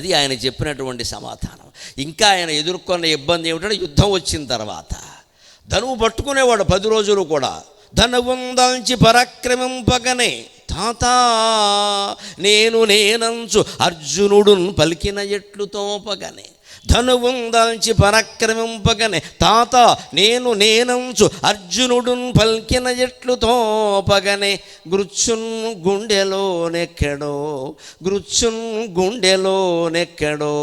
అది ఆయన చెప్పినటువంటి సమాధానం. ఇంకా ఆయన ఎదుర్కొన్న ఇబ్బంది ఏమిటంటే యుద్ధం వచ్చిన తర్వాత. ధనువు పట్టుకునేవాడు పది రోజులు కూడా. ధనువుందాల్చి పరాక్రమింపగనే తాత నేను నేనంచు అర్జునుడును పలికిన ఎట్లు తోపగనే. ధనువుందాల్చి పరాక్రమింపగనే. తాత నేను నేనంచు అర్జునుడున్ పలికిన ఎట్లు తోపగనే. గృచ్చున్ గుండెలోనెక్కడో గృచ్చున్ గుండెలోనెక్కడో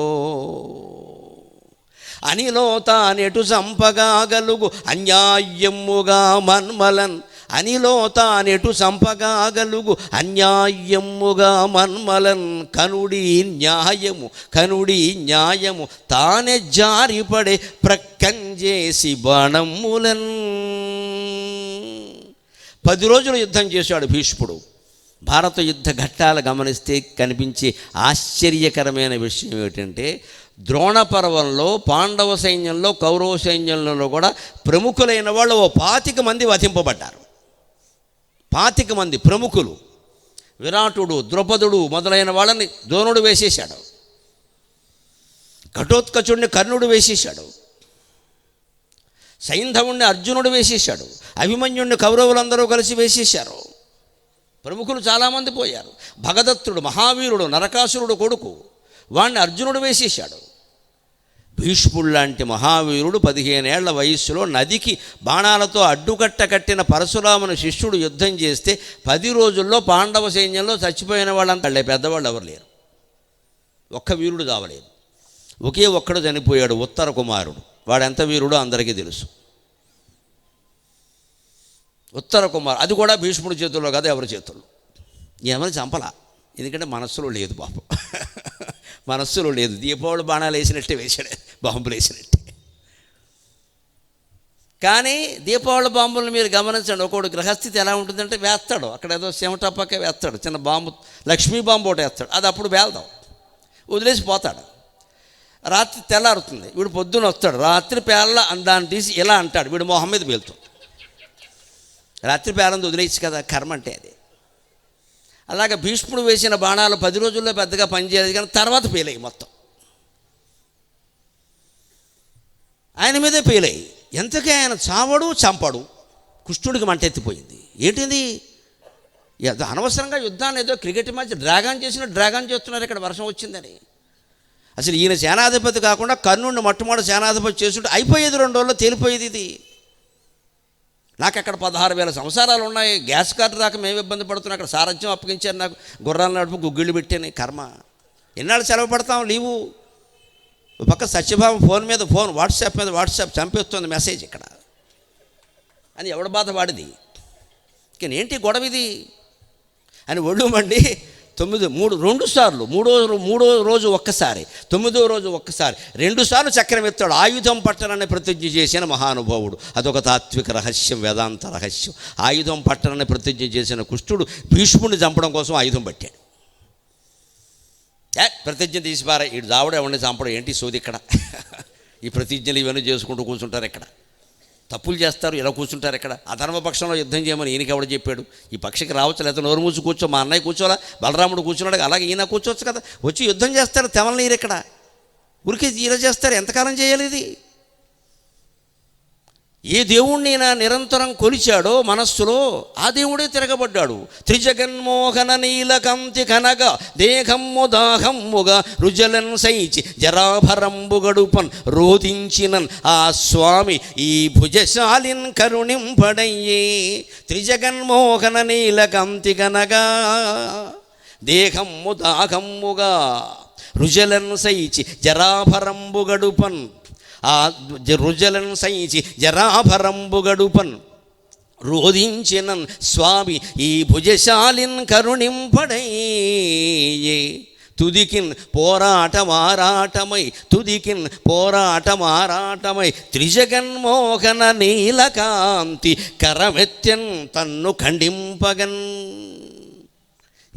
అనిలో తానెటు సంపగాగలుగు అన్యాయముగా మన్మలన్ అనిలో తానెటు సంపగాగలుగు అన్యాయముగా మన్మలన్ కనుడి న్యాయము కనుడి న్యాయము తానే జారిపడే ప్రక్కంజేసి బాణములన్. పది రోజులు యుద్ధం చేశాడు భీష్ముడు. భారత యుద్ధ ఘట్టాలు గమనిస్తే కనిపించే ఆశ్చర్యకరమైన విషయం ఏమిటంటే ద్రోణ పర్వంలో పాండవ సైన్యంలో కౌరవ సైన్యంలో కూడా ప్రముఖులైన వాళ్ళు ఓ పాతిక మంది వధింపబడ్డారు. పాతిక మంది ప్రముఖులు విరాటుడు ద్రౌపదుడు మొదలైన వాళ్ళని ద్రోణుడు వేసేశాడు. ఘటోత్కచుడిని కర్ణుడు వేసేశాడు. సైంధవుణ్ణి అర్జునుడు వేసేశాడు. అభిమన్యుణ్ణి కౌరవులందరూ కలిసి వేసేశారు. ప్రముఖులు చాలామంది పోయారు. భగదత్తుడు మహావీరుడు నరకాసురుడు కొడుకు వాణ్ణి అర్జునుడు వేసేశాడు. భీష్ముడు లాంటి మహావీరుడు పదిహేనేళ్ళ వయస్సులో నదికి బాణాలతో అడ్డుకట్ట కట్టిన పరశురాముని శిష్యుడు యుద్ధం చేస్తే పది రోజుల్లో పాండవ సైన్యంలో చచ్చిపోయిన వాళ్ళంతా పెద్దవాళ్ళు ఎవరు లేరు. ఒక్క వీరుడు కావలేదు. ఒకే ఒక్కడు చనిపోయాడు ఉత్తర కుమారుడు. వాడెంత వీరుడో అందరికీ తెలుసు. ఉత్తర కుమారు అది కూడా భీష్ముడి చేతుల్లో కదా ఎవరి చేతుల్లో. ఏమని చంపలా? ఎందుకంటే మనస్సులో లేదు పాపం. మనస్సులో లేదు. దీపావళి బాణాలు వేసినట్టే వేసాడు బాంబులు వేసినట్టే. కానీ దీపావళి బాంబులను మీరు గమనించండి ఒకడు గ్రహస్థితి ఎలా ఉంటుందంటే వేస్తాడు. అక్కడ ఏదో చెమటప్పకే వేస్తాడు చిన్న బాంబు లక్ష్మీ బాంబు ఒకటి వేస్తాడు. అది అప్పుడు వేల్దాం. వదిలేసి పోతాడు. రాత్రి తెల్లారుతుంది వీడు పొద్దున వస్తాడు. రాత్రి పేర్ల దాన్ని తీసి ఇలా అంటాడు వీడు మొహం మీద పేలుతుంది రాత్రి పేరంది వదిలేయచ్చు కదా కర్మ అంటే అది. అలాగే భీష్ముడు వేసిన బాణాలు పది రోజుల్లో పెద్దగా పనిచేయలేదు కానీ తర్వాత పేలాయి మొత్తం. ఆయన మీదే పేలాయి ఎంతకీ ఆయన చావడు చంపడు. కుష్ఠుడికి మంటెత్తిపోయింది ఏంటిది? ఏదో అనవసరంగా యుద్ధాన్ని ఏదో క్రికెట్ మ్యాచ్ డ్రాగన్ చేసిన డ్రాగన్ చేస్తున్నారు ఇక్కడ వర్షం వచ్చిందని. అసలు ఈయన సేనాధిపతి కాకుండా కర్ణుడిని మొట్టమొదటి సేనాధిపతి చేస్తుంటే అయిపోయేది రెండు రోజుల్లో తేలిపోయేది ఇది. నాకు అక్కడ పదహారు వేల సంవత్సరాలు ఉన్నాయి. గ్యాస్ కార్డు రాక మేము ఇబ్బంది పడుతున్నాం. అక్కడ సారథ్యం అప్పగించారు నాకు. గుర్రాల నడుపు గుగ్గిళ్ళు పెట్టాను. కర్మ. ఎన్నాళ్ళు సెలవు పడతాం? లీవు. పక్క సత్యభావం ఫోన్ మీద ఫోన్ వాట్సాప్ మీద వాట్సాప్ చంపేస్తుంది మెసేజ్ ఇక్కడ. అని ఎవడ బాధ వాడిది? ఇక ఏంటి గొడవ ఇది? అని ఒళ్ళుమండి తొమ్మిది మూడు రెండు సార్లు మూడో మూడో రోజు ఒక్కసారి తొమ్మిదో రోజు ఒక్కసారి రెండు సార్లు చక్రం ఎత్తాడు. ఆయుధం పట్టణాన్ని ప్రతిజ్ఞ చేసిన మహానుభావుడు. అదొక తాత్విక రహస్యం వేదాంత రహస్యం. ఆయుధం పట్టణాన్ని ప్రతిజ్ఞ చేసిన కుష్ఠుడు భీష్ముడిని చంపడం కోసం ఆయుధం పట్టాడు. ప్రతిజ్ఞ తీసిపారా. ఇటు దావుడు ఎవరిని చంపడం. ఏంటి సోది ఇక్కడ? ఈ ప్రతిజ్ఞలు ఇవన్నీ చేసుకుంటూ కూర్చుంటారు ఇక్కడ. తప్పులు చేస్తారు ఇలా కూర్చుంటారు ఇక్కడ. అధర్మ పక్షంలో యుద్ధం చేయమని ఈయనకి ఎవడు చెప్పాడు? ఈ పక్షికి రావచ్చు? లేదా నోరు మూసి కూర్చో. మా అన్నయ్య కూర్చోలా బలరాముడు కూర్చున్నాడు అలాగే ఈయన కూర్చోవచ్చు కదా. వచ్చి యుద్ధం చేస్తారు తెమల నీరు ఇక్కడ. ఉరికి ఇలా చేస్తారు. ఎంతకాలం చేయాలి ఇది? ఏ దేవుణ్ణి నా నిరంతరం కొలిచాడో మనస్సులో ఆ దేవుడే తిరగబడ్డాడు. త్రిజగన్మోహన నీలకంతి కనగ దేహమ్ము దాహమ్ముగా రుజలన్ సైచి జరాభరంబు గడుపన్ రోధించినన్ ఆ స్వామి ఈ భుజశాలిన్ కరుణింపడయ్యే. త్రిజగన్మోహన నీలకంతి కనగ దేహమ్ము దాహమ్ముగా రుజలన్ సైచి జరాభరంబు గడుపన్ ఆ రుజలను సహించి జరాభరంబు గడుపన్ రోధించినన్ స్వామి ఈ భుజశాలిన్ కరుణింపడయ్యే. తుదికిన్ పోరాటమారాటమై తుదికిన్ పోరాటమారాటమై త్రిజగన్మోహన నీలకాంతి కరమెత్యన్ తన్ను ఖండింపగన్.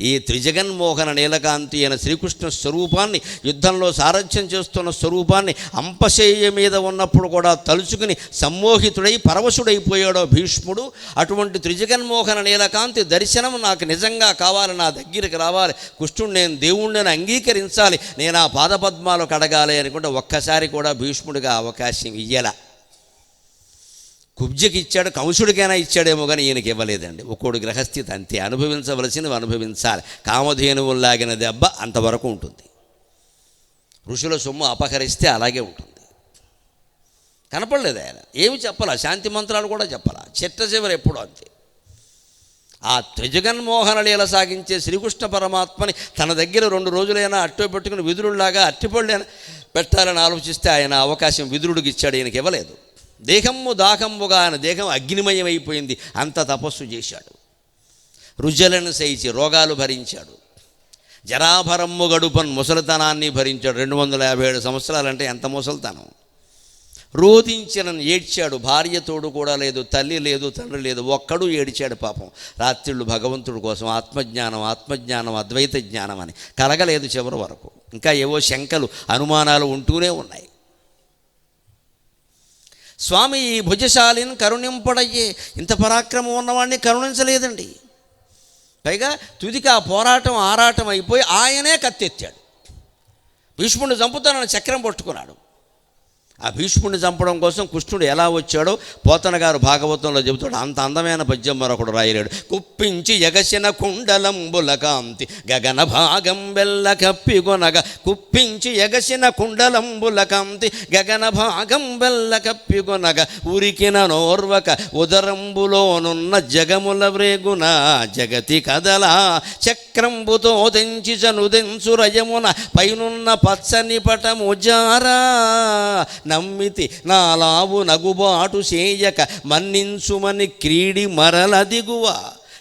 ఈ త్రిజగన్మోహన నీలకాంతి అయిన శ్రీకృష్ణ స్వరూపాన్ని యుద్ధంలో సారథ్యం చేస్తున్న స్వరూపాన్ని అంపశయ్య మీద ఉన్నప్పుడు కూడా తలుచుకుని సమ్మోహితుడై పరవశుడైపోయాడో భీష్ముడు. అటువంటి త్రిజగన్మోహన నీలకాంతి దర్శనం నాకు నిజంగా కావాలి నా దగ్గరికి రావాలి. కృష్ణుడు నేను దేవుణ్ణి అంగీకరించాలి. నేను ఆ పాదపద్మాలు కడగాలి అనుకుంటే ఒక్కసారి కూడా భీష్ముడిగా అవకాశం ఇయ్యలా. కుబ్జకి ఇచ్చాడు కంసుడికైనా ఇచ్చాడేమో కానీ ఈయనకి ఇవ్వలేదండి. ఒక్కోడు గ్రహస్థితి అంతే అనుభవించవలసినవి అనుభవించాలి. కామధేనువులు లాగిన దెబ్బ అంతవరకు ఉంటుంది. ఋషుల సొమ్ము అపహరిస్తే అలాగే ఉంటుంది. కనపడలేదు ఆయన? ఏమి చెప్పాలా? శాంతి మంత్రాలు కూడా చెప్పాలా? చిట్ట చివరి ఎప్పుడు అంతే. ఆ త్రిజగన్మోహన లీల సాగించే శ్రీకృష్ణ పరమాత్మని తన దగ్గర రెండు రోజులైనా అట్టో పెట్టుకుని విదురుల్లాగా అట్టిపళ్ళైనా పెట్టాలని ఆలోచిస్తే ఆయన అవకాశం విదురుడికి ఇచ్చాడు ఈయనకి ఇవ్వలేదు. దేహము దాహముగా ఆయన దేహం అగ్నిమయం అయిపోయింది అంత తపస్సు చేశాడు. రుజలను సహించి రోగాలు భరించాడు. జరాభరమ్ము గడుపన్ ముసలితనాన్ని భరించాడు. రెండు వందల యాభై ఏడు సంవత్సరాలంటే ఎంత ముసలితనం? రోధించిన ఏడ్చాడు. భార్య తోడు కూడా లేదు తల్లి లేదు తండ్రి లేదు. ఒక్కడు ఏడిచాడు పాపం. రాత్రిళ్ళు భగవంతుడి కోసం ఆత్మజ్ఞానం ఆత్మజ్ఞానం అద్వైత జ్ఞానం అని కలగలేదు చివరి వరకు. ఇంకా ఏవో శంకలు అనుమానాలు ఉంటూనే ఉన్నాయి. స్వామి ఈ భుజశాలిని కరుణింపడయ్యే. ఇంత పరాక్రమం ఉన్నవాడిని కరుణించలేదండి. పైగా తుదికి ఆ పోరాటం ఆరాటం అయిపోయి ఆయనే కత్తెత్తాడు. భీష్ముడిని చంపుతానని చక్రం పట్టుకున్నాడు. ఆ భీష్ముడిని చంపడం కోసం కృష్ణుడు ఎలా వచ్చాడో పోతన గారు భాగవతంలో చెబుతాడు. అంత అందమైన పద్యం మరొకడు రాయలేడు. కుప్పించి ఎగసిన కుండలంబుల కాంతి గగన భాగం వెళ్ళ కప్పిగొనగ కుప్పించి ఎగసిన కుండలంబుల కాంతి గగన భాగం వెళ్ళ కప్పిగొనగ ఉరికిన నోర్వక ఉదరంబులోనున్న జగముల వ్రేగున జగతి కదలా చక్రంబుతో తెంచి చనుదెంచు రయమున పైనున్న పచ్చని పటము జారా నమ్మితి నా లావు నగుబాటు చేయక మన్నించుమని క్రీడి మరల దిగువ.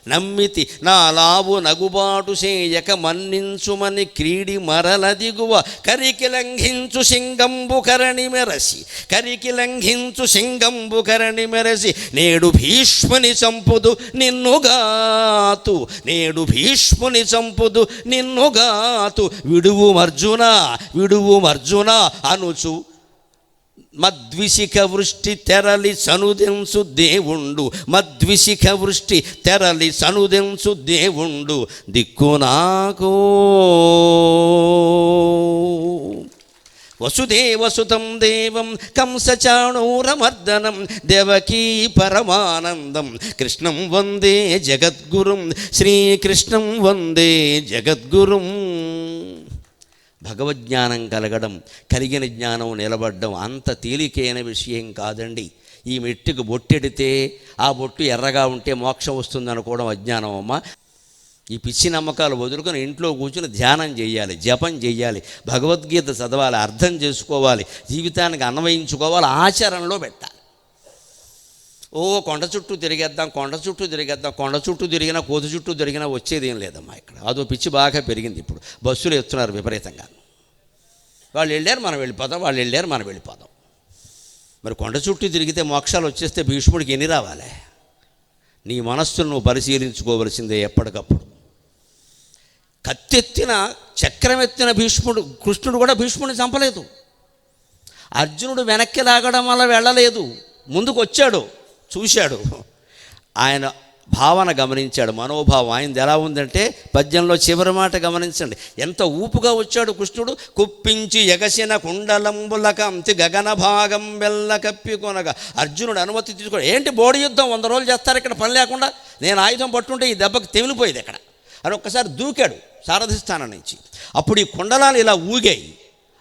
నమ్మితి నా లావు నగుబాటు చేయక మన్నించుమని క్రీడి మరల దిగువ. కరికి లంఘించు సింగంబు కరణి మెరసి కరికి లంఘించు సింగంబు కరణి మెరసి నేడు భీష్ముని చంపుదు నిన్నుగాతు నేడు భీష్ముని చంపుదు నిన్నుగాతు విడువు అర్జున విడువు అర్జున అనుచు మద్విషిక వృష్టి తెరలి సనుదెంసు దేవుండు. మద్విషిక వృష్టి తెరలి సనుదెంసు దేవుండు. దిక్కు నాకు. వసుదేవసుతం దేవం కంసచాణూరమర్దనం దేవకీ పరమానందం. కృష్ణం వందే జగద్గురుం. శ్రీకృష్ణం వందే జగద్గురుం. భగవజ్ఞానం కలగడం కలిగిన జ్ఞానం నిలబడడం అంత తేలికైన విషయం కాదండి. ఈ మెట్టుకు బొట్టెడితే ఆ బొట్టు ఎర్రగా ఉంటే మోక్షం వస్తుంది అనుకోవడం అజ్ఞానం అమ్మ. ఈ పిచ్చి నమ్మకాలు వదులుకొని ఇంట్లో కూర్చుని ధ్యానం చేయాలి జపం చేయాలి భగవద్గీత చదవాలి అర్థం చేసుకోవాలి జీవితానికి అన్వయించుకోవాలి ఆచరణలో పెట్టాలి. ఓ కొండ చుట్టూ తిరిగేద్దాం కొండ చుట్టూ తిరిగేద్దాం కొండ చుట్టూ తిరిగినా కోతి చుట్టూ తిరిగినా వచ్చేది ఏం లేదమ్మా ఇక్కడ. అదో పిచ్చి బాగా పెరిగింది ఇప్పుడు. బస్సులు ఎత్తున్నారు విపరీతంగా. వాళ్ళు వెళ్ళారు మనం వెళ్ళిపోదాం వాళ్ళు వెళ్ళారు మనం వెళ్ళిపోదాం మరి కొండ చుట్టూ తిరిగితే మోక్షాలు వచ్చేస్తే భీష్ముడికి ఎన్ని రావాలి? నీ మనస్సును నువ్వు పరిశీలించుకోవలసిందే ఎప్పటికప్పుడు. కత్తెత్తిన చక్రమెత్తిన భీష్ముడు కృష్ణుడు కూడా భీష్ముడిని చంపలేదు. అర్జునుడు వెనక్కి లాగడం వల్ల వెళ్ళలేదు. ముందుకు వచ్చాడు చూశాడు. ఆయన భావన గమనించాడు. మనోభావం ఆయనది ఎలా ఉందంటే పద్యంలో చివరి మాట గమనించండి. ఎంత ఊపుగా వచ్చాడు కృష్ణుడు? కుప్పించి ఎగసిన కుండలంబులకంతి గగన భాగం వెళ్ళ కప్పికొనగా అర్జునుడు అనుమతి తీసుకోడు ఏంటి బోడి యుద్ధం? వంద రోజులు చేస్తారు ఇక్కడ పని లేకుండా? నేను ఆయుధం పట్టుంటే ఈ దెబ్బకి తెమిలిపోయేది ఇక్కడ అని ఒక్కసారి దూకాడు సారథిస్థానం నుంచి. అప్పుడు ఈ కుండలాలు ఇలా ఊగాయి.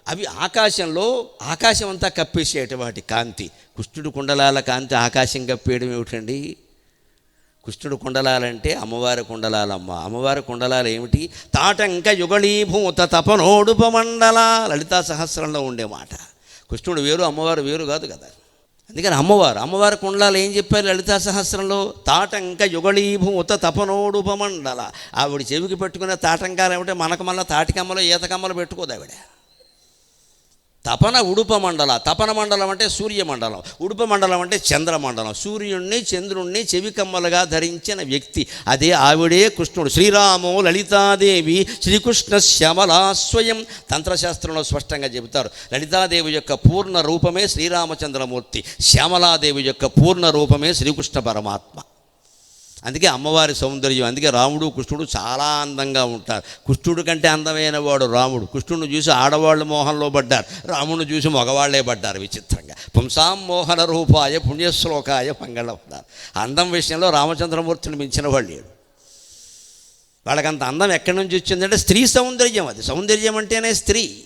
అవి ఆకాశంలో ఆకాశం అంతా కప్పేసేట వాటి కాంతి. కృష్ణుడు కుండలాల కాంతి ఆకాశం కప్పేయడం ఏమిటండి? కృష్ణుడు కుండలాలంటే అమ్మవారి కుండలాలమ్మ. అమ్మవారి కుండలాలు ఏమిటి? తాటంక యుగళీభూత తపనోడుపమండల లలితా సహస్రంలో ఉండే మాట కృష్ణుడు వేరు అమ్మవారు వేరు కాదు కదా. అందుకని అమ్మవారు అమ్మవారి కుండలాలు ఏం చెప్పారు లలితా సహస్రంలో? తాటంక యుగళీభూత తపనోడుపమండల. ఆవిడ చెవికి పెట్టుకునే తాటంకాలు ఏమిటంటే మనకు మళ్ళీ తాటికమ్మలో ఈతకమ్మలు పెట్టుకోదు ఆవిడ. తపన ఉడుప మండల. తపన మండలం అంటే సూర్యమండలం ఉడుప మండలం అంటే చంద్రమండలం సూర్యుణ్ణి చంద్రుణ్ణి చెవికమ్మలుగా ధరించిన వ్యక్తి. అదే ఆవిడే కృష్ణుడు. శ్రీరామో లలితాదేవి శ్రీకృష్ణ శ్యామలా స్వయం తంత్రశాస్త్రంలో స్పష్టంగా చెబుతారు. లలితాదేవి యొక్క పూర్ణ రూపమే శ్రీరామచంద్రమూర్తి. శ్యామలాదేవి యొక్క పూర్ణ రూపమే శ్రీకృష్ణ పరమాత్మ. అందుకే అమ్మవారి సౌందర్యం అందుకే రాముడు కృష్ణుడు చాలా అందంగా ఉంటారు. కృష్ణుడు కంటే అందమైన వాడు రాముడు. కృష్ణుడిని చూసి ఆడవాళ్ళు మోహంలో పడ్డారు. రాముడిని చూసి మగవాళ్ళే పడ్డారు విచిత్రంగా. పుంసాం మోహన రూపాయ పుణ్యశ్లోకాయ మంగళపడ్డారు అందం విషయంలో రామచంద్రమూర్తిని మించిన వాళ్ళు లేడు వాళ్ళకంత అందం ఎక్కడి నుంచి వచ్చిందంటే స్త్రీ సౌందర్యం అది. సౌందర్యం అంటేనే స్త్రీ.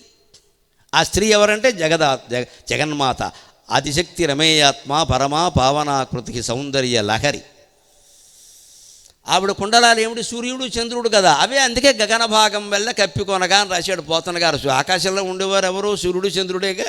ఆ స్త్రీ ఎవరంటే జగదా జగ జగన్మాత. ఆదిశక్తి రమేయాత్మ పరమా పావనాకృతికి సౌందర్య లహరి. ఆవిడ కుండలాలు ఏమిటి? సూర్యుడు చంద్రుడు కదా. అవే అందుకే గగన భాగం వల్ల కప్పికొనగా అని రాశాడు పోతన గారు. ఆకాశంలో ఉండేవారు ఎవరు? సూర్యుడు చంద్రుడేగా?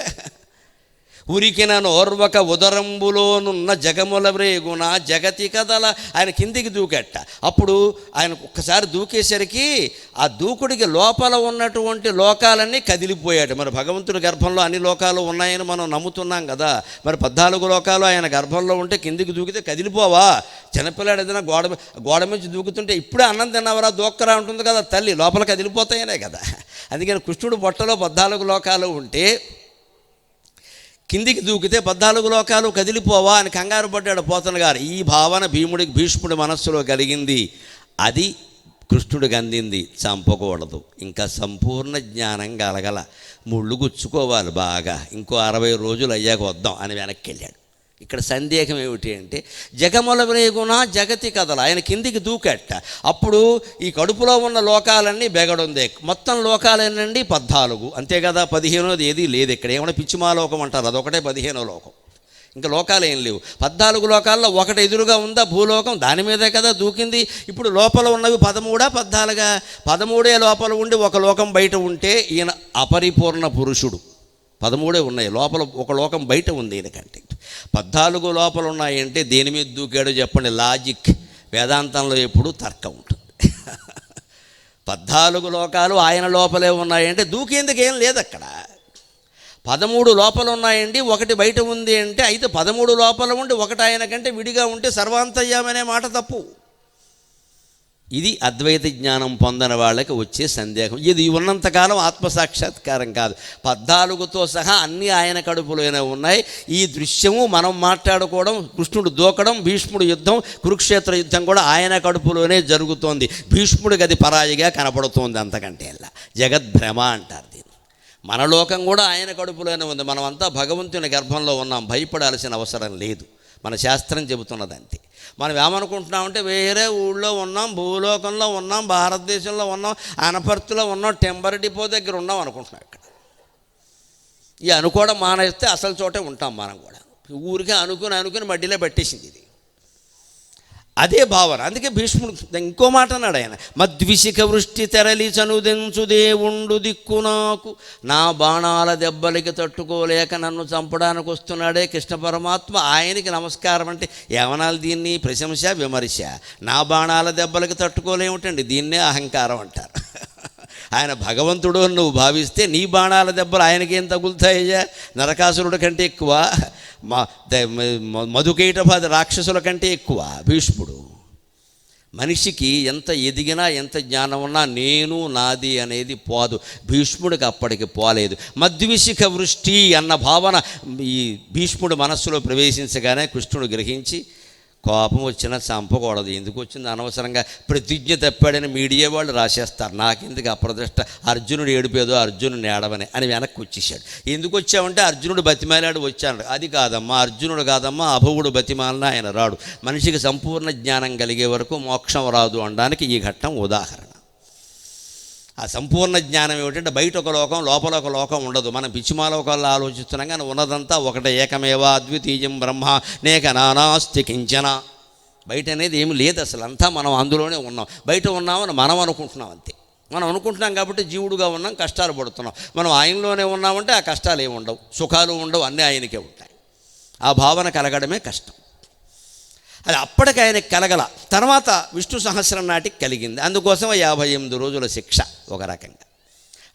ఉరికిన నోర్వక ఉదరంబులోనున్న జగముల రేగున జగతి కథల ఆయన కిందికి దూకెట్ట. అప్పుడు ఆయన ఒక్కసారి దూకేసరికి ఆ దూకుడికి లోపల ఉన్నటువంటి లోకాలన్నీ కదిలిపోయాడు మరి భగవంతుడి గర్భంలో అన్ని లోకాలు ఉన్నాయని మనం నమ్ముతున్నాం కదా. మరి పద్నాలుగు లోకాలు ఆయన గర్భంలో ఉంటే కిందికి దూకితే కదిలిపోవా? చిన్నపిల్లాడు ఏదైనా గోడ గోడ నుంచి దూకుతుంటే ఇప్పుడే అన్నం తిన్నవరా దూక్కరా ఉంటుంది కదా తల్లి. లోపల కదిలిపోతాయనే కదా. అందుకని కృష్ణుడు బొట్టలో పద్నాలుగు లోకాలు ఉంటే కిందికి దూకితే పద్నాలుగు లోకాలు కదిలిపోవా అని కంగారు పడ్డాడు పోతన గారు. ఈ భావన భీముడికి భీష్ముడి మనస్సులో కలిగింది. అది కృష్ణుడికి అందింది. చంపకూడదు. ఇంకా సంపూర్ణ జ్ఞానం కలగల ముళ్ళు గుచ్చుకోవాలి బాగా. ఇంకో అరవై రోజులు అయ్యాక వద్దాం అని వెనక్కి వెళ్ళాడు. ఇక్కడ సందేహం ఏమిటి అంటే జగముల రేగున జగతి కథలు ఆయన కిందికి దూకెట్ట అప్పుడు ఈ కడుపులో ఉన్న లోకాలన్నీ బెగడుందే. మొత్తం లోకాలేనండి పద్నాలుగు. అంతే కదా పదిహేనోది ఏది లేదు ఇక్కడ. ఏమైనా పిచ్చిమా లోకం అంటారు అదొకటే పదిహేనో లోకం. ఇంకా లోకాలు ఏం లేవు. పద్నాలుగు లోకాల్లో ఒకటి ఎదురుగా ఉందా భూలోకం? దాని మీదే కదా దూకింది. ఇప్పుడు లోపల ఉన్నవి పదమూడా పద్నాలుగా? పదమూడే లోపల ఉండి ఒక లోకం బయట ఉంటే ఈయన అపరిపూర్ణ పురుషుడు. పదమూడే ఉన్నాయి. లోపల ఒక లోకం బయట ఉంది ఈయనకంటే. పద్నాలుగు లోపల ఉన్నాయంటే దేని మీద దూకాడో చెప్పండి. లాజిక్. వేదాంతంలో ఎప్పుడు తర్కం ఉంటుంది. పద్నాలుగు లోకాలు ఆయన లోపలే ఉన్నాయంటే దూకేందుకు ఏం లేదు అక్కడ. పదమూడు లోపల ఉన్నాయండి ఒకటి బయట ఉంది అంటే అయితే పదమూడు లోపల ఉండి ఒకటి ఆయన కంటే విడిగా ఉంటే సర్వాంతయ్యామనే మాట తప్పు. ఇది అద్వైత జ్ఞానం పొందని వాళ్ళకి వచ్చే సందేహం. ఇది ఉన్నంతకాలం ఆత్మసాక్షాత్కారం కాదు. పద్నాలుగుతో సహా అన్నీ ఆయన కడుపులోనే ఉన్నాయి. ఈ దృశ్యము మనం మాట్లాడుకోవడం కృష్ణుడు దూకడం భీష్ముడు యుద్ధం కురుక్షేత్ర యుద్ధం కూడా ఆయన కడుపులోనే జరుగుతోంది. భీష్ముడికి అది పరాయిగా కనపడుతోంది అంతకంటే ఇలా జగద్భ్రమ అంటారు దీన్ని. మన లోకం కూడా ఆయన కడుపులోనే ఉంది. మనమంతా భగవంతుని గర్భంలో ఉన్నాం. భయపడాల్సిన అవసరం లేదు. మన శాస్త్రం చెబుతున్నది అంతే మనం ఏమనుకుంటున్నామంటే వేరే ఊళ్ళో ఉన్నాం భూలోకంలో ఉన్నాం భారతదేశంలో ఉన్నాం అనపర్తిలో ఉన్నాం టెంపర్ డిపో దగ్గర ఉన్నాం అనుకుంటున్నాం ఇక్కడ. ఈ అనుకోవడం మానేస్తే అసలు చోటే ఉంటాం మనం కూడా. ఊరికే అనుకుని అనుకుని మడ్డీలో పెట్టేసింది ఇది. అదే భావన. అందుకే భీష్ముడు ఇంకో మాట అన్నాడు ఆయన. మద్విషిక వృష్టి తెరలి చనుదెంచు దేవుండు దిక్కు నాకు. నా బాణాల దెబ్బలకి తట్టుకోలేక నన్ను చంపడానికి వస్తున్నాడే కృష్ణ పరమాత్మ. ఆయనకి నమస్కారం అంటే ఏమనాలి దీన్ని? ప్రశంస విమర్శ. నా బాణాల దెబ్బలకి తట్టుకోలేమిటండి. దీన్నే అహంకారం అంటారు. ఆయన భగవంతుడు అని నువ్వు భావిస్తే నీ బాణాల దెబ్బలు ఆయనకేం తగులుతాయ్యా? నరకాసురుడు కంటే ఎక్కువ మా ద- మ- మధుకైటభాద రాక్షసుల కంటే ఎక్కువ భీష్ముడు. మనిషికి ఎంత ఎదిగినా ఎంత జ్ఞానం ఉన్నా నేను నాది అనేది పోదు. భీష్ముడికి అప్పటికి పోలేదు. మద్విషిక వృష్టి అన్న భావన ఈ భీష్ముడు మనస్సులో ప్రవేశించగానే కృష్ణుడు గ్రహించి కోపం వచ్చినా చంపకూడదు. ఎందుకు వచ్చింది? అనవసరంగా ప్రతిజ్ఞ తప్పాడని మీడియా వాళ్ళు రాసేస్తారు. నాకెందుకు అప్రదిష్ట? అర్జునుడు ఏడిపోయేదో అర్జునుడు ఏడవని అని వెనక్కి వచ్చేసాడు ఎందుకు వచ్చావంటే అర్జునుడు బతిమాలాడు వచ్చాడు. అది కాదమ్మా అర్జునుడు కాదమ్మా అభవుడు బతిమాలిన ఆయన రాడు. మనిషికి సంపూర్ణ జ్ఞానం కలిగే వరకు మోక్షం రాదు అనడానికి ఈ ఘట్టం ఉదాహరణ. ఆ సంపూర్ణ జ్ఞానం ఏమిటంటే బయట ఒక లోకం లోపల ఒక లోకం ఉండదు. మనం పిచ్చిమాలోకాల్లో ఆలోచిస్తున్నాం కానీ ఉన్నదంతా ఒకటే ఏకమేవా అద్వితీయం బ్రహ్మ నేక నానాస్తి కించన. బయట అనేది ఏమి లేదు అసలు అంతా మనం అందులోనే ఉన్నాం. బయట ఉన్నామని మనం అనుకుంటున్నాం అంతే. మనం అనుకుంటున్నాం కాబట్టి జీవుడుగా ఉన్నాం కష్టాలు పడుతున్నాం. మనం ఆయనలోనే ఉన్నామంటే ఆ కష్టాలు ఏమి ఉండవు. సుఖాలు ఉండవు అన్నీ ఆయనకే ఉంటాయి. ఆ భావన కలగడమే కష్టం. అది అప్పటికి ఆయనకి కలగల. తర్వాత విష్ణు సహస్రం నాటికి కలిగింది. అందుకోసం యాభై ఎనిమిది రోజుల శిక్ష ఒక రకంగా.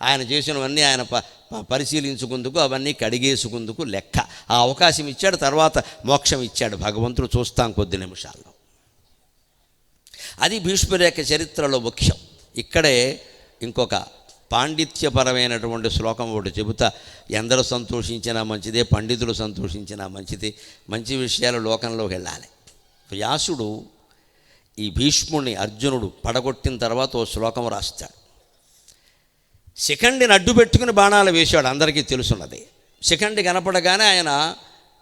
ఆయన చేసినవన్నీ ఆయన ప పరిశీలించుకుందుకు అవన్నీ కడిగేసుకుందుకు లెక్క. ఆ అవకాశం ఇచ్చాడు తర్వాత మోక్షం ఇచ్చాడు. భగవంతుడు చూస్తాం కొద్ది నిమిషాల్లో. అది భీష్మరేఖ చరిత్రలో ముఖ్యం. ఇక్కడే ఇంకొక పాండిత్యపరమైనటువంటి శ్లోకం ఒకటి చెబుతా ఎందరూ సంతోషించినా మంచిదే పండితులు సంతోషించినా మంచిది మంచి విషయాలు లోకంలోకి వెళ్ళాలి. వ్యాసుడు ఈ భీష్ముడిని అర్జునుడు పడగొట్టిన తర్వాత ఓ శ్లోకం రాస్తాడు. శిఖండిని అడ్డు పెట్టుకుని బాణాలు వేశాడు అందరికీ తెలుసున్నది. శిఖండి కనపడగానే ఆయన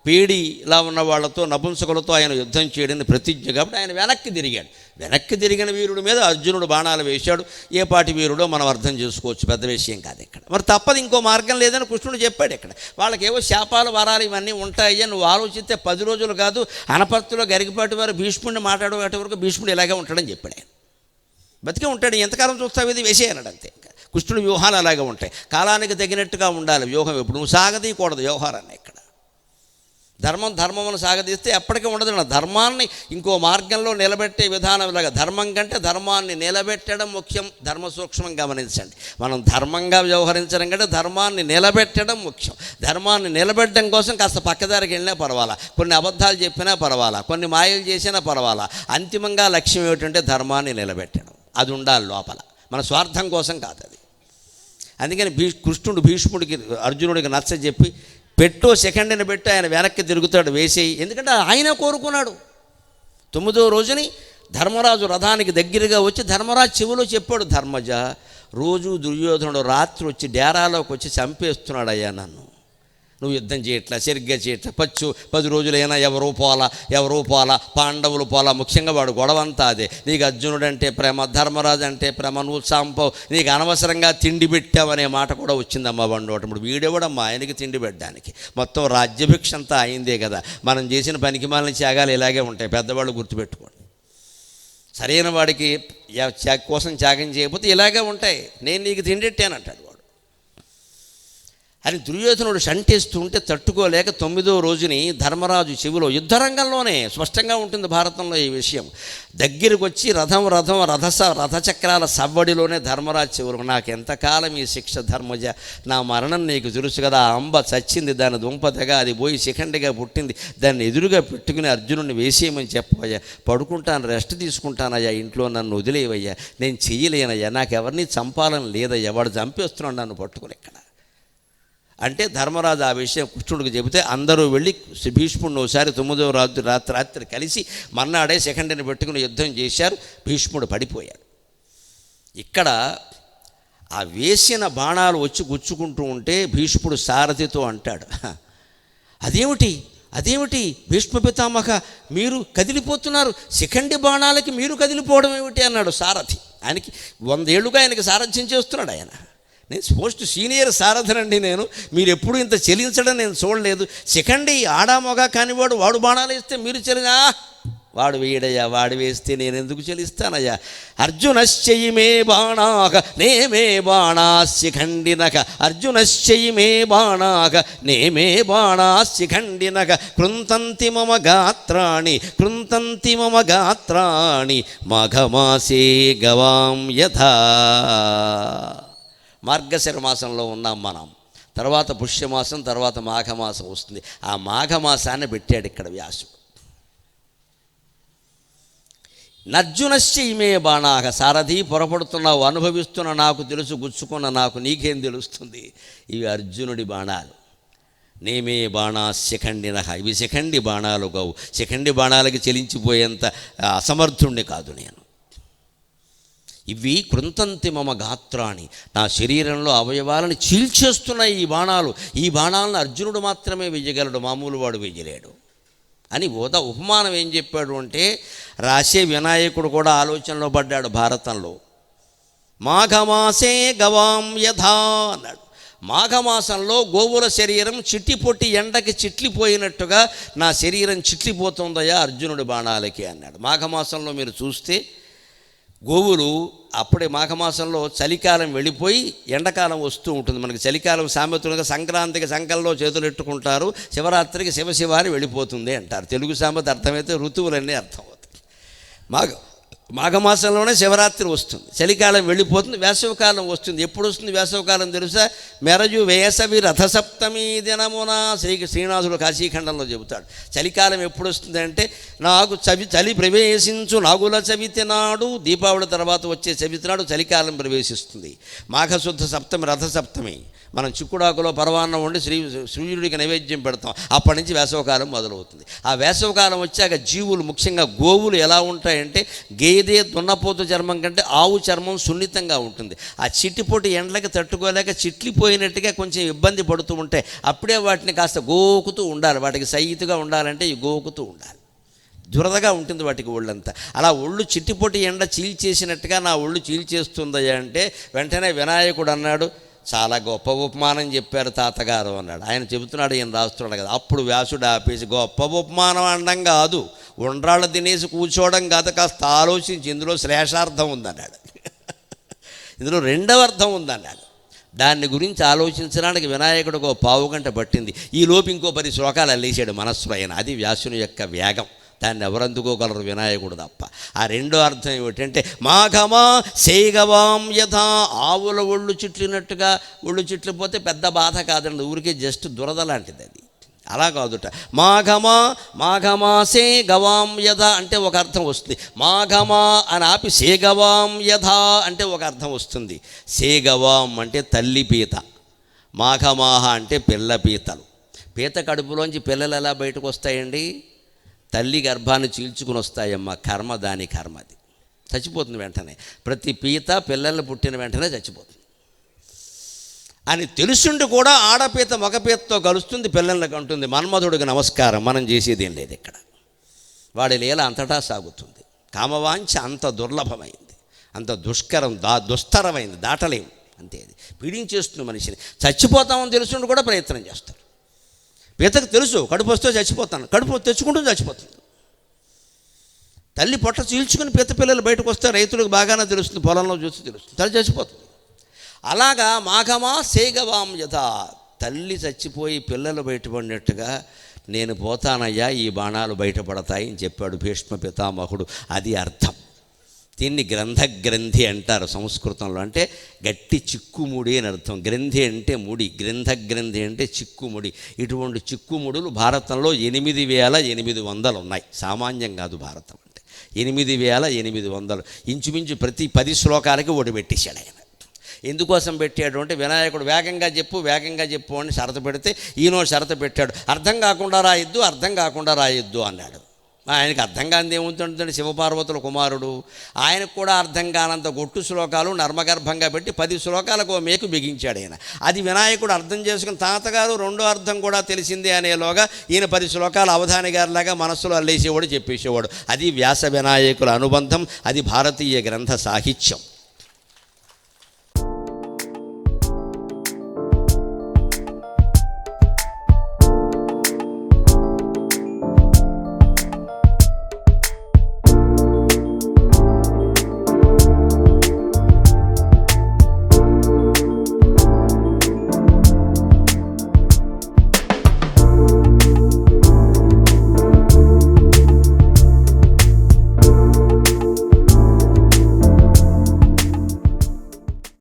పేడిలా ఉన్న వాళ్ళతో నపుంసకులతో ఆయన యుద్ధం చేయడానికి ప్రతిజ్ఞ కాబట్టి ఆయన వెనక్కి తిరిగాడు. వెనక్కి తిరిగిన వీరుడి మీద అర్జునుడు బాణాలు వేశాడు. ఏ పాటి వీరుడో మనం అర్థం చేసుకోవచ్చు. పెద్ద విషయం కాదు ఇక్కడ. మరి తప్పదు ఇంకో మార్గం లేదని కృష్ణుడు చెప్పాడు ఇక్కడ. వాళ్ళకేవో శాపాలు వరాలు ఇవన్నీ ఉంటాయి నువ్వు ఆలోచిస్తే పది రోజులు కాదు అనపర్తిలో గరికపాటి వారు భీష్ముడిని మాట్లాడే వరకు భీష్ముడు ఇలాగే ఉంటాడని చెప్పాడు ఆయన. బతికే ఉంటాడు. ఎంతకాలం చూస్తావు ఇది? వేసేయన్నాడు అంతే కృష్ణుడి వ్యూహాలు అలాగే ఉంటాయి. కాలానికి తగినట్టుగా ఉండాలి. వ్యూహం ఎప్పుడు? నువ్వు సాగదీయకూడదు. వ్యవహారాన్ని ఇక్కడ. ధర్మం ధర్మమును సాగదీస్తే ఎప్పటికీ ఉండదు ధర్మాన్ని ఇంకో మార్గంలో నిలబెట్టే విధానం ఇలాగ. ధర్మం కంటే ధర్మాన్ని నిలబెట్టడం ముఖ్యం. ధర్మ సూక్ష్మం గమనించండి. మనం ధర్మంగా వ్యవహరించడం కంటే ధర్మాన్ని నిలబెట్టడం ముఖ్యం. ధర్మాన్ని నిలబెట్టడం కోసం కాస్త పక్కదారికి వెళ్ళినా పర్వాలా. కొన్ని అబద్ధాలు చెప్పినా పర్వాలా. కొన్ని మాయలు చేసినా పర్వాలా. అంతిమంగా లక్ష్యం ఏమిటంటే ధర్మాన్ని నిలబెట్టడం. అది ఉండాలి లోపల. మన స్వార్థం కోసం కాదు అది. అందుకని భీ కృష్ణుడు భీష్ముడికి అర్జునుడికి నచ్చ చెప్పి పెట్టో సెకండ్ని పెట్టి ఆయన వెనక్కి తిరుగుతాడు వేసేయి ఎందుకంటే ఆయన కోరుకున్నాడు. తొమ్మిదో రోజుని ధర్మరాజు రథానికి దగ్గరగా వచ్చి ధర్మరాజు చెవిలో చెప్పాడు ధర్మజ రోజు దుర్యోధనుడు రాత్రి వచ్చి డేరాలోకి వచ్చి చంపేస్తున్నాడు అయ్యా నన్ను. నువ్వు యుద్ధం చేయట్లా సరిగ్గా చేయట్లా. పచ్చు పది రోజులైనా ఎవరూ పోలా ఎవరూ పోలా పాండవులు పోలా ముఖ్యంగా వాడు గొడవ అంతా అదే. నీకు అర్జునుడు అంటే ప్రేమ ధర్మరాజు అంటే ప్రేమ నువ్వు సాంపవు నీకు అనవసరంగా తిండి పెట్టావనే మాట కూడా వచ్చిందమ్మా వాడు ఇప్పుడు వీడేవాడమ్మా? ఆయనకి తిండి పెట్టడానికి. మొత్తం రాజ్యభిక్ష అంతా అయిందే కదా. మనం చేసిన పనికి మాలిన త్యాగాలు ఇలాగే ఉంటాయి. పెద్దవాళ్ళు గుర్తుపెట్టుకోండి. సరైన వాడికి కోసం త్యాగం చేయకపోతే ఇలాగే ఉంటాయి. నేను నీకు తిండెట్టానంటాడు వాడు. అని దుర్యోధనుడు షంటేస్తూ ఉంటే తట్టుకోలేక తొమ్మిదో రోజుని ధర్మరాజు చెవిలో యుద్ధరంగంలోనే స్పష్టంగా ఉంటుంది భారతంలో ఈ విషయం. దగ్గరికి వచ్చి రథం రథం రథస రథచక్రాల సవ్వడిలోనే ధర్మరాజు చెవులు నాకు ఎంతకాలం ఈ శిక్ష ధర్మజ? నా మరణం నీకు తెలుసు కదా ఆ అంబ చచ్చింది దాని దుంపతగా అది పోయి శిఖండిగా పుట్టింది దాన్ని ఎదురుగా పెట్టుకుని అర్జునుడిని వేసేయమని చెప్పవయ్యా. పడుకుంటాను రెస్ట్ తీసుకుంటానయ్యా ఇంట్లో నన్ను వదిలేవయ్యా నేను చెయ్యలేనయ్యా నాకు ఎవరిని చంపాలని లేదయ్యా వాడు చంపేస్తున్నాడు నన్ను పట్టుకుని ఇక్కడ. అంటే ధర్మరాజు ఆ విషయం కృష్ణుడికి చెబితే అందరూ వెళ్ళి భీష్ముడిని ఒకసారి తొమ్మిదవ రాత్రి రాత్రి రాత్రి కలిసి మర్నాడే సెకండ్ని పెట్టుకుని యుద్ధం చేశారు భీష్ముడు పడిపోయాడు. ఇక్కడ ఆ వేసిన బాణాలు వచ్చి గుచ్చుకుంటూ ఉంటే భీష్ముడు సారథితో అంటాడు అదేమిటి అదేమిటి భీష్మ పితామహ మీరు కదిలిపోతున్నారు శిఖండి బాణాలకి మీరు కదిలిపోవడం ఏమిటి? అన్నాడు సారథి. ఆయనకి వందేళ్ళుగా ఆయనకి సారథ్యం చేస్తున్నాడు ఆయన. నేను పోస్ట్ సీనియర్ సారథనండి నేను. మీరు ఎప్పుడు ఇంత చెలించడం నేను చూడలేదు. సెకండ్ ఆడామొగ కానివాడు వాడు బాణాలు వేస్తే మీరు చెలినా? వాడు వేయడయ్యా వాడు వేస్తే నేను ఎందుకు చెలిస్తానయ్యా? అర్జునశ్చయి మే బాణాక నేమే బాణాశిఖండినక అర్జునశ్చయి మే బాణాక నేమే బాణాశిఖండినక కృంతంతి మమ గాత్రాణి కృంతంతి మమ గాత్రాణి మఘమాసే గవాం యథా. మార్గశిర మాసంలో ఉన్నాం మనం. తర్వాత పుష్యమాసం తర్వాత మాఘమాసం వస్తుంది. ఆ మాఘమాసాన్ని పెట్టాడు ఇక్కడ వ్యాసుడు. నర్జునశ్చ ఇమే బాణాక సారథి పొరపడుతున్నావు అనుభవిస్తున్న నాకు తెలుసు గుచ్చుకున్న నాకు నీకేం తెలుస్తుంది? ఇవి అర్జునుడి బాణాలు. నేమే బాణా శిఖండిన ఇవి శిఖండి బాణాలు కావు శిఖండి బాణాలకి చెలించిపోయేంత అసమర్థుణ్ణి కాదు నేను. ఇవి కృంతంతి మమ గాత్రాన్ని నా శరీరంలో అవయవాలను చీల్చేస్తున్నాయి ఈ బాణాలు. ఈ బాణాలను అర్జునుడు మాత్రమే వెయ్యగలడు మామూలు వాడు వెయ్యలేడు. అని ఓదా ఉపమానం ఏం చెప్పాడు అంటే రాసే వినాయకుడు కూడా ఆలోచనలో పడ్డాడు భారతంలో. మాఘమాసే గవాం యథా అన్నాడు. మాఘమాసంలో గోవుల శరీరం చిట్టి పొట్టి ఎండకి చిట్లిపోయినట్టుగా నా శరీరం చిట్లిపోతుందయ్యా అర్జునుడి బాణాలకి అన్నాడు. మాఘమాసంలో మీరు చూస్తే గోవులు అప్పుడే మాఘమాసంలో చలికాలం వెళ్ళిపోయి ఎండాకాలం వస్తూ ఉంటుంది. మనకి చలికాలం సామెతలుగా సంక్రాంతికి సంకల్లో చేతులు ఎట్టుకుంటారు శివరాత్రికి శివశివారి వెళ్ళిపోతుంది అంటారు. తెలుగు సామెత అర్థమైతే ఋతువులన్నీ అర్థం అవుతాయి మాఘ. మాఘమాసంలోనే శివరాత్రి వస్తుంది. చలికాలం వెళ్ళిపోతుంది వేసవికాలం వస్తుంది. ఎప్పుడు వస్తుంది వేసవికాలం తెలుసా? మెరజు వేసవి రథసప్తమి దినమున శ్రీ శ్రీనాథుడు కాశీఖండంలో చెబుతాడు. చలికాలం ఎప్పుడు వస్తుంది అంటే నాకు చవి చలి ప్రవేశించు నాగుల చవితి నాడు దీపావళి తర్వాత వచ్చే చవితి నాడు చలికాలం ప్రవేశిస్తుంది. మాఘశుద్ధ సప్తమి రథసప్తమి. మనం చిక్కుడాకులో పరవాన్నం వండి శ్రీ సూర్యుడికి నైవేద్యం పెడతాం. అప్పటి నుంచి వేసవకాలం మొదలవుతుంది. ఆ వేసవకాలం వచ్చాక జీవులు ముఖ్యంగా గోవులు ఎలా ఉంటాయంటే గే గేదె దున్నపోతు చర్మం కంటే ఆవు చర్మం సున్నితంగా ఉంటుంది. ఆ చిట్టిపోటు ఎండలకి తట్టుకోలేక చిట్లిపోయినట్టుగా కొంచెం ఇబ్బంది పడుతూ ఉంటాయి అప్పుడే వాటిని కాస్త గోకుతూ ఉండాలి. వాటికి సైతుగా ఉండాలంటే ఈ గోకుతూ ఉండాలి. దురదగా ఉంటుంది వాటికి ఒళ్ళంతా. అలా ఒళ్ళు చిట్టిపొట్టి ఎండ చీల్చేసినట్టుగా నా ఒళ్ళు చీల్చేస్తుందయ్యా అంటే వెంటనే వినాయకుడు అన్నాడు చాలా గొప్ప ఉపమానం చెప్పారు తాతగారు అన్నాడు. ఆయన చెబుతున్నాడు ఈయన రాస్తున్నాడు కదా. అప్పుడు వ్యాసుడు ఆపేసి గొప్ప ఉపమానం అనడం కాదు. ఉండ్రాళ్ళు తినేసి కూర్చోవడం కాదు కాస్త ఆలోచించి ఇందులో శ్లేషార్థం ఉందన్నాడు. ఇందులో రెండవ అర్థం ఉందన్నాడు. దాన్ని గురించి ఆలోచించడానికి వినాయకుడికి ఒక పావు గంట పట్టింది. ఈ లోపు ఇంకో పది శ్లోకాలు అల్లేసాడు మనస్సు ఆయన. అది వ్యాసుని యొక్క వేగం. దాన్ని ఎవరందుకోగలరు వినాయకుడు తప్ప. ఆ రెండో అర్థం ఏమిటంటే మాఘమా సేగవాం యథా ఆవుల ఒళ్ళు చుట్టినట్టుగా ఒళ్ళు చిట్లిపోతే పెద్ద బాధ కాదండి. ఊరికే జస్ట్ దురద లాంటిది అది. అలా కాదుట. మాఘమా మాఘమాసే గవాం యథ అంటే ఒక అర్థం వస్తుంది. మాఘమా అని ఆపి సేగవాం యథ అంటే ఒక అర్థం వస్తుంది. సేగవాం అంటే తల్లి పీత. మాఘమాహ అంటే పిల్ల పీతలు. పీత కడుపులోంచి పిల్లలు ఎలా బయటకు వస్తాయండి? తల్లి గర్భాన్ని చీల్చుకుని వస్తాయమ్మ. కర్మ దాని కర్మది చచ్చిపోతుంది వెంటనే. ప్రతి పీత పిల్లల్ని పుట్టిన వెంటనే చచ్చిపోతుంది. అని తెలుసుండి కూడా ఆడపీత మగపీతతో కలుస్తుంది పిల్లలకు అంటుంది మన్మధుడికి నమస్కారం. మనం చేసేది ఏం లేదు ఇక్కడ. వాడి లీల అంతటా సాగుతుంది. కామవాంఛ అంత దుర్లభమైంది. అంత దుష్కరం దా దుస్తరమైంది. దాటలేము అంతే అది. పీడించేస్తుంది మనిషిని. చచ్చిపోతామని తెలుసుండి కూడా ప్రయత్నం చేస్తారు. పీతకు తెలుసు కడుపు వస్తే చచ్చిపోతాను. కడుపు తెచ్చుకుంటూ చచ్చిపోతుంది తల్లి పొట్ట చీల్చుకుని పీత పిల్లలు బయటకు వస్తే రైతులకు బాగానే తెలుస్తుంది పొలంలో చూసి తెలుస్తుంది. తల్లి చచ్చిపోతుంది. అలాగా మాఘమా సేగవాం యథ. తల్లి చచ్చిపోయి పిల్లలు బయటపడినట్టుగా నేను పోతానయ్యా ఈ బాణాలు బయటపడతాయి అని చెప్పాడు భీష్మ పితామహుడు. అది అర్థం. దీన్ని గ్రంథగ్రంథి అంటారు సంస్కృతంలో. అంటే గట్టి చిక్కుముడి అని అర్థం. గ్రంథి అంటే ముడి. గ్రంథగ్రంథి అంటే చిక్కుముడి. ఇటువంటి చిక్కుముడులు భారతంలో ఎనిమిది వేల ఎనిమిది వందలు ఉన్నాయి. సామాన్యం కాదు భారతం అంటే. ఎనిమిది వేల ఎనిమిది వందలు. ఇంచుమించు ప్రతి పది శ్లోకాలకి ఒకటి పెట్టేశాడు ఆయన. ఎందుకోసం పెట్టాడు అంటే వినాయకుడు వేగంగా చెప్పు వేగంగా చెప్పు అని షరత పెడితే ఈయనో షరత పెట్టాడు. అర్థం కాకుండా రాయొద్దు అర్థం కాకుండా రాయొద్దు అన్నాడు. ఆయనకు అర్థం కానిది ఏముంటుందంటే శివపార్వతుల కుమారుడు. ఆయనకు కూడా అర్థం కానంత గొట్టు శ్లోకాలు నర్మగర్భంగా పెట్టి పది శ్లోకాలకు ఓ మేకు బిగించాడు ఆయన అది వినాయకుడు అర్థం చేసుకుని తాతగారు రెండో అర్థం కూడా తెలిసిందే అనేలోగా ఈయన పది శ్లోకాలు అవధాని గారిలాగా మనస్సులో అల్లేసేవాడు చెప్పేసేవాడు. అది వ్యాస వినాయకుల అనుబంధం అది భారతీయ గ్రంథ సాహిత్యం.